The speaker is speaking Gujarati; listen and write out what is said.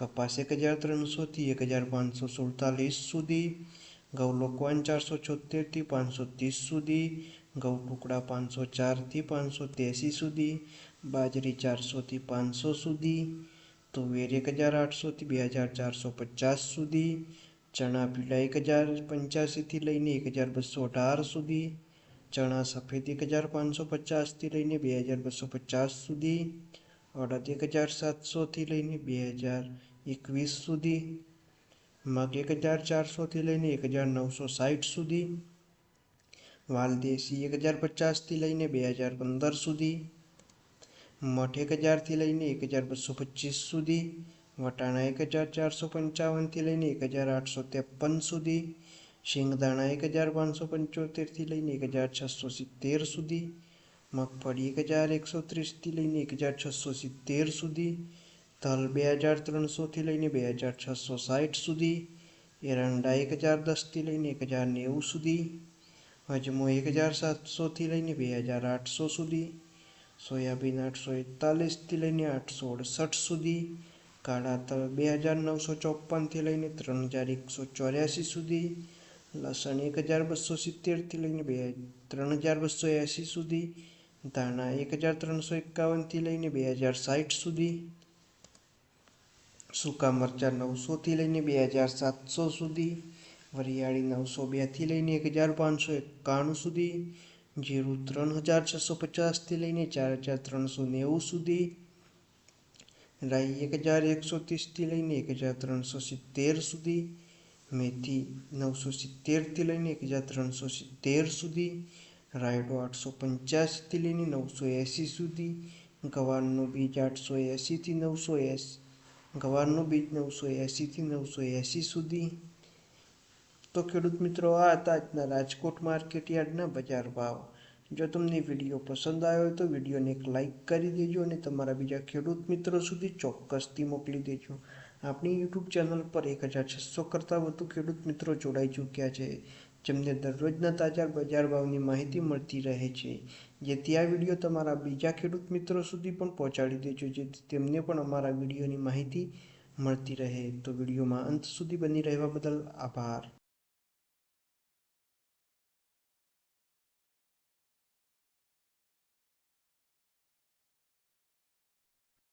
કપાસ એક હજાર ત્રણસોથી એક હજાર પાંચસો સુડતાલીસ સુધી, ઘઉં લોકવાન ચારસો છોતેરથી પાંચસો ત્રીસ સુધી, ઘઉં ટુકડા પાંચસો ચારથી પાંચસો ત્યાસી સુધી, બાજરી ચારસોથી પાંચસો સુધી, તુવેર એક હજાર આઠસોથી બે હજાર ચારસો પચાસ સુધી, ચણા પીળા એક હજાર પંચ્યાસીથી લઈને એક હજાર બસો અઢાર સુધી, ચણા સફેદ એક હજાર પાંચસો પચાસથી લઈને બે હજાર બસો પચાસ સુધી, અડદ એક હજાર સાતસોથી લઈને બે હજાર એકવીસ સુધી, મગ એક હજાર ચારસોથી લઈને એક હજાર નવસો સાઠ સુધી, વાલદેશી એક હજાર પચાસથી લઈને બે હજાર પંદર સુધી, મઠ એક હજારથી લઈને એક હજાર બસો પચીસ સુધી, વટાણા એક હજાર ચારસો પંચાવનથી લઈને એક હજાર આઠસો ત્રેપન સુધી, શિંગદાણા એક હજાર પાંચસો પંચોતેરથી લઈને એક હજાર છસો સિત્તેર સુધી, મગફળી એક હજાર એકસો ત્રીસથી લઈને એક હજાર છસો સિત્તેર સુધી તલ બે હજાર ત્રણસોથી લઈને બે હજાર છસો સાઠ સુધી, એરંડા એક હજાર દસથી લઈને એક હજાર નેવું સુધી અજમો એક હજાર સાતસોથી લઈને બે હજાર આઠસો સુધી, સોયાબીન આઠસો એકતાલીસથી લઈને આઠસો અડસઠ સુધી, કાળા તલ બે હજાર નવસો ચોપનથી લઈને ત્રણ હજાર એકસો ચોર્યાસી સુધી, લસણ એક હજાર બસો સિત્તેરથી લઈને બે ત્રણ હજાર બસો એંસી સુધી, ધાણા એક હજાર ત્રણસો એકાવનથી લઈને બે હજાર સાઠ સુધી સૂકા મરચાં નવસોથી લઈને બે હજાર સાતસો સુધી, વરિયાળી નવસો બેથી લઈને એક હજાર પાંચસો એકાણું સુધી, જીરું ત્રણ હજાર છસો પચાસથી લઈને ચાર હજાર ત્રણસો નેવું સુધી, રાઈ એક હજાર એકસો ત્રીસથી લઈને એક હજાર ત્રણસો સિત્તેર સુધી, મેથી નવસો સિત્તેરથી લઈને એક હજાર ત્રણસો સિત્તેર સુધી, રાયડો આઠસો પંચ્યાસીથી લઈને નવસો એંસી સુધી, ગવારનું બીજ આઠસો એંસીથી નવસો એંસી ગવારનું બીજ નવસો એંસીથી નવસો એંસી સુધી. તો ખેડૂત મિત્રો, આ હતા આજના રાજકોટ માર્કેટ યાર્ડના બજાર ભાવ. જો તમને વીડિયો પસંદ આવ્યો હોય તો વિડીયોને એક લાઇક કરી દેજો અને તમારા બીજા ખેડૂત મિત્રો સુધી ચોક્કસથી મોકલી દેજો. આપણી યુટ્યુબ ચેનલ પર એક હજાર છસો કરતાં વધુ ખેડૂત મિત્રો જોડાઈ ચૂક્યા છે, જેમને દરરોજના તાજા બજાર ભાવની માહિતી મળતી રહે છે. જેથી આ વીડિયો તમારા બીજા ખેડૂત મિત્રો સુધી પણ પહોંચાડી દેજો, જેથી તેમને પણ અમારા વિડીયોની માહિતી મળતી રહે. તો વિડીયોમાં અંત સુધી બની રહેવા બદલ આભાર.